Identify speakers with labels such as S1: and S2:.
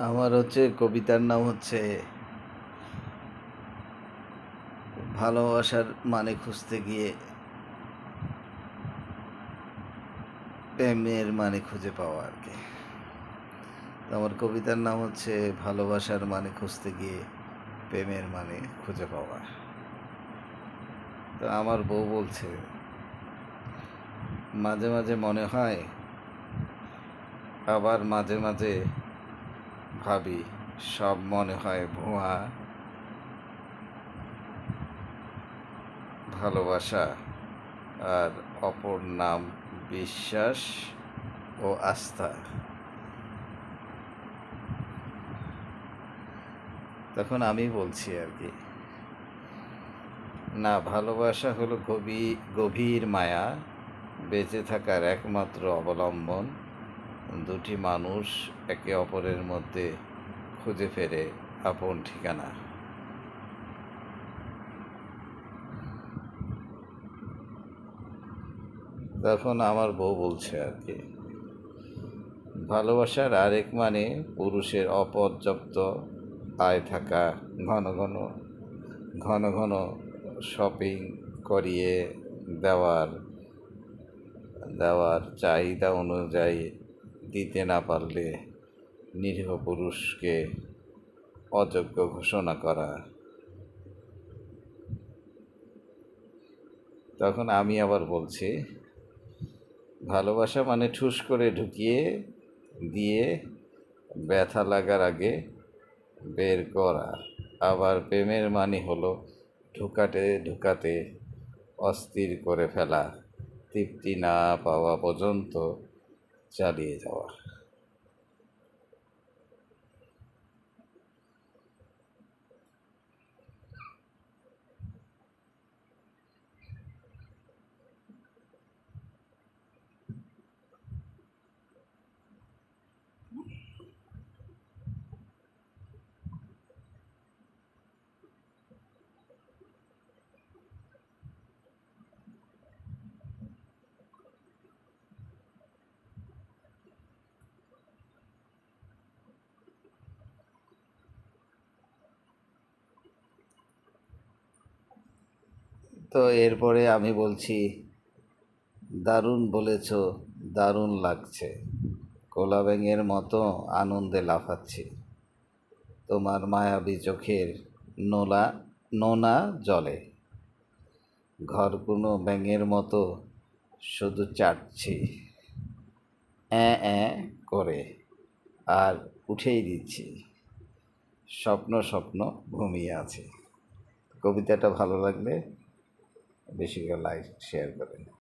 S1: আমার হচ্ছে কবিতার নাম হচ্ছে ভালোবাসার মানে খুঁজতে গিয়ে প্রেমের মানে খুঁজে পাওয়া আর কি। আমার কবিতার নাম হচ্ছে ভালোবাসার মানে খুঁজতে গিয়ে প্রেমের মানে খুঁজে পাওয়া। তো আমার বউ বলছে, মাঝে মাঝে মনে হয় আবার মাঝে মাঝে ভাবি, সব মনে হয় ভুয়া। ভালোবাসা আর অপর নাম বিশ্বাস ও আস্থা। তখন আমি বলছি আর কি, না, ভালোবাসা হলো গভীর গভীর মায়া, বেঁচে থাকার একমাত্র অবলম্বন। দুটি মানুষ একে অপরের মধ্যে খুঁজে ফেরে আপন ঠিকানা। তখন আমার বউ বলছে আর কি, ভালোবাসার আরেক মানে পুরুষের অপর্যাপ্ত আয় থাকা, ঘন ঘন ঘন ঘন শপিং করিয়ে দেওয়ার দেওয়ার চাহিদা অনুযায়ী দিতে না পারলে নিরীহ পুরুষকে অযোগ্য ঘোষণা করা। তখন আমি আবার বলছি, ভালোবাসা মানে ঠুস করে ঢুকিয়ে দিয়ে ব্যথা লাগার আগে বের করা। আবার প্রেমের মানে হলো ঢুকাতে ঢুকাতে অস্থির করে ফেলা। তৃপ্তি না পাওয়া পর্যন্ত 家里头啊。তো এরপরে আমি বলছি, দারুণ বলেছ, দারুণ লাগছে। কোলা ব্যাঙের মতো আনন্দে লাফাচ্ছি। তোমার মায়াবী চোখের নোলা, নোনা জলে। ঘর কোনো ব্যাঙের মতো শুধু চাটছি। অ্যাঁ অ্যাঁ, করে। আর উঠেই দিচ্ছি। স্বপ্ন স্বপ্ন ঘুমিয়ে আছে। কবিতাটা ভালো লাগলে বেশি করে লাইক শেয়ার করেন।